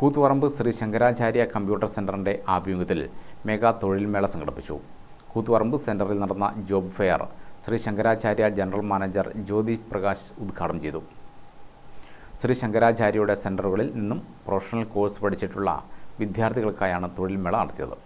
Koothuparamba Shri Shankaracharya computer സെന്ററിന്റെ ആഭിമുഖ്യത്തിൽ mega തൊഴിൽമേള സംഘടിപ്പിച്ചു. കൂത്തുപറമ്പ് സെന്ററിൽ നടന്ന job fair Sree Sankaracharya general manager Jyothi Prakash ഉദ്ഘാടനം ചെയ്തു. ശ്രീ ശങ്കരാചാര്യയുടെ സെന്ററുകളിൽ നിന്നും പ്രൊഫഷണൽ കോഴ്സ് പഠിച്ചിട്ടുള്ള വിദ്യാർത്ഥികൾക്കായാണ് തൊഴിൽ മേള നടത്തിയത്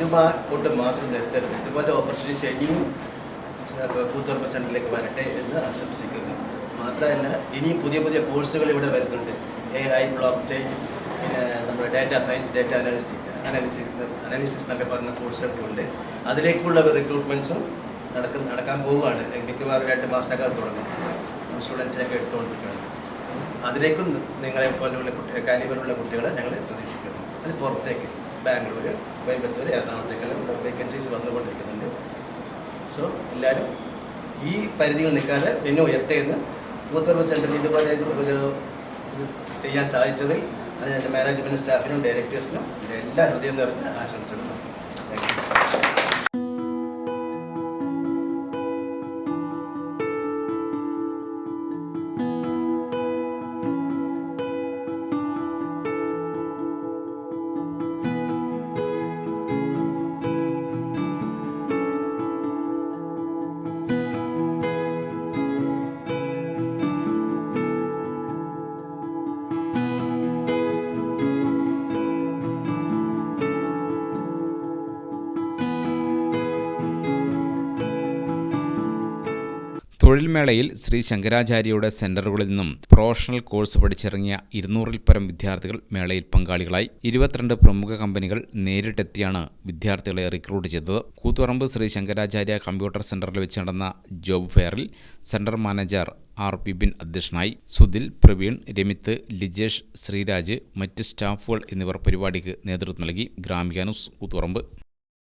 ഇത് കൊണ്ട് മാത്രം നിർത്തരുത്. ഇതുപോലെ ഓപ്പർച്യൂണിറ്റീസ് ഇനിയും കൂത്തുറമ്പ് സെന്ററിലേക്ക് വരട്ടെ എന്ന് ആശംസിക്കുന്നു. മാത്രമല്ല ഇനിയും പുതിയ പുതിയ കോഴ്സുകൾ ഇവിടെ വരുന്നുണ്ട്. എ ഐ ബ്ലോക്ക് ചെയിൻ പിന്നെ നമ്മുടെ data science data analytic analysis analysis എന്നൊക്കെ പറഞ്ഞ കോഴ്സുകളുണ്ട് അതിലേക്കുള്ള റിക്രൂട്ട്മെന്റ്സും നടക്കുന്ന നടക്കാൻ പോവുകയാണ്. മിക്കവാറും രണ്ട് മാസത്തിനകം തുടങ്ങും. സ്റ്റുഡൻസിനൊക്കെ എടുത്തുകൊണ്ടിരിക്കുകയാണ്. അതിലേക്കും നിങ്ങളെ പോലെയുള്ള കുട്ടി കാലിബറുള്ള കുട്ടികളെ ഞങ്ങൾ പ്രതീക്ഷിക്കുന്നു. അത് പുറത്തേക്ക്. ബാംഗ്ലൂർ കോയമ്പത്തൂർ എറണാകുളത്തേക്കെല്ലാം വേക്കൻസീസ് വന്നുകൊണ്ടിരിക്കുന്നുണ്ട്. സോ എല്ലാവരും ഈ പരിധികൾ നിൽക്കാതെ പിന്നെ ഉയർത്തെ എന്ന് സർവീസ് സെന്ററിൽ ഇതുപോലെ ഇത് ചെയ്യാൻ സാധിച്ചതിൽ അതിന്റെ മാനേജ്മെന്റ് സ്റ്റാഫിനും ഡയറക്ടേഴ്സിനും എല്ലാ ഹൃദയം നിറഞ്ഞ ആശംസകളും താങ്ക് തൊഴിൽ മേളയിൽ ശ്രീ ശങ്കരാചാര്യയുടെ സെന്ററുകളിൽ നിന്നും പ്രൊഫഷണൽ കോഴ്സ് പഠിച്ചിറങ്ങിയ ഇരുന്നൂറിൽ പരം വിദ്യാർത്ഥികൾ മേളയിൽ പങ്കാളികളായി. ഇരുപത്തിരണ്ട് പ്രമുഖ കമ്പനികൾ നേരിട്ടെത്തിയാണ് വിദ്യാർത്ഥികളെ റിക്രൂട്ട് ചെയ്തത്. കൂത്തുപറമ്പ് ശ്രീ ശങ്കരാചാര്യ കമ്പ്യൂട്ടർ സെന്ററിൽ വെച്ച് നടന്ന ജോബ് ഫെയറിൽ സെന്റർ മാനേജർ ആർ വിപിൻ അധ്യക്ഷനായി. സുധിൽ പ്രവീൺ രമിത്ത് ലിജേഷ് ശ്രീരാജ് മറ്റ് സ്റ്റാഫുകൾ എന്നിവർ പരിപാടിക്ക് നേതൃത്വം നൽകി. ഗ്രാമികാനുസ് കൂത്തുപറമ്പ്.